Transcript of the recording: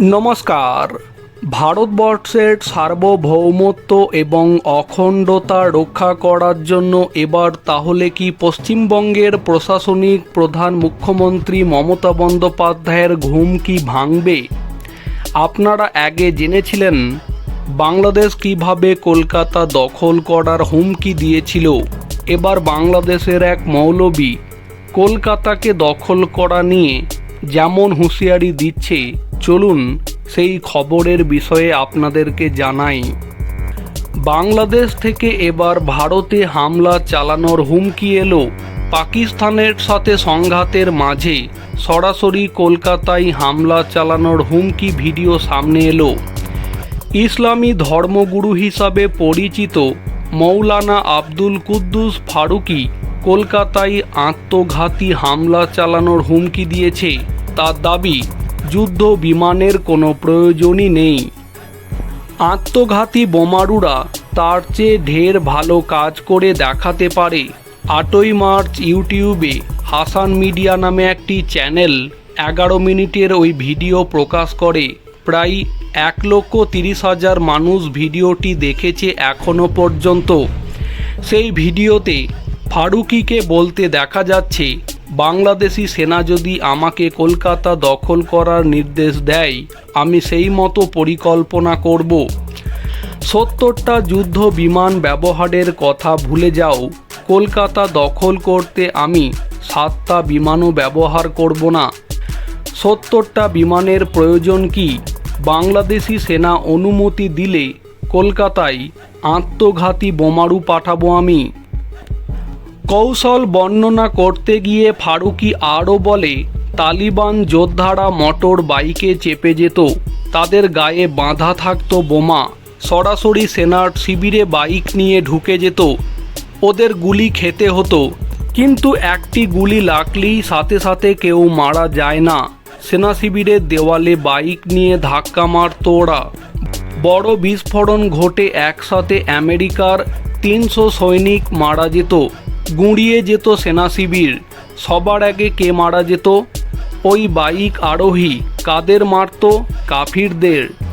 নমস্কার। ভারতবর্ষের সার্বভৌমত্ব এবং অখণ্ডতা রক্ষা করার জন্য এবার তাহলে কি পশ্চিমবঙ্গের প্রশাসনিক প্রধান মুখ্যমন্ত্রী মমতা বন্দ্যোপাধ্যায়ের ঘুম কি ভাঙবে? আপনারা আগে জেনেছিলেন বাংলাদেশ কীভাবে কলকাতা দখল করার হুমকি দিয়েছিল? এবার বাংলাদেশের এক মৌলবী কলকাতাকে দখল করা নিয়ে যেমন হুঁশিয়ারি দিচ্ছে, চলুন সেই খবরের বিষয়ে আপনাদেরকে জানাই। বাংলাদেশ থেকে এবার ভারতে হামলা চালানোর হুমকি এলো। পাকিস্তানের সাথে সংঘাতের মাঝে সরাসরি কলকাতায় হামলা চালানোর হুমকি ভিডিও সামনে এলো। ইসলামী ধর্মগুরু হিসাবে পরিচিত মৌলানা আব্দুল কুদ্দুস ফারুকি কলকাতায় আত্মঘাতী হামলা চালানোর হুমকি দিয়েছে। তার দাবি, যুদ্ধ বিমানের কোনো প্রয়োজনই নেই। আত্মঘাতী বোমারুরা তার চেয়ে ঢের ভালো কাজ করে দেখাতে পারে। আটই মার্চ ইউটিউবে হাসান মিডিয়া নামে একটি চ্যানেল এগারো মিনিটের ওই ভিডিও প্রকাশ করে। প্রায় এক লক্ষ তিরিশ হাজার মানুষ ভিডিওটি দেখেছে এখনও পর্যন্ত। সেই ভিডিওতে ফারুকিকে বলতে দেখা যাচ্ছে, বাংলাদেশি সেনা যদি আমাকে কলকাতা দখল করার নির্দেশ দেয়, আমি সেই মতো পরিকল্পনা করব। সত্তরটা যুদ্ধ বিমান ব্যবহারের কথা ভুলে যাও, কলকাতা দখল করতে আমি সাতটা বিমানও ব্যবহার করব না। সত্তরটা বিমানের প্রয়োজন কি? বাংলাদেশি সেনা অনুমতি দিলে কলকাতায় আত্মঘাতী বোমারু পাঠাবো আমি। কৌশল বর্ণনা করতে গিয়ে ফারুকি আরও বলে, তালিবান যোদ্ধারা মোটর বাইকে চেপে যেত। তাদের গায়ে বাঁধা থাকত বোমা। সরাসরি সেনার শিবিরে বাইক নিয়ে ঢুকে যেত। ওদের গুলি খেতে হতো। কিন্তু একটি গুলি লাগলেই সাথে সাথে কেউ মারা যায় না। সেনা শিবিরের দেওয়ালে বাইক নিয়ে ধাক্কা মারত ওরা। বড় বিস্ফোরণ ঘটে একসাথে আমেরিকার তিনশো সৈনিক মারা যেত। গুঁড়িয়ে যেত সেনা শিবির। সবার আগে কে মারা যেত? ওই বাইক আরোহী কাদের মারত? কাফিরদের।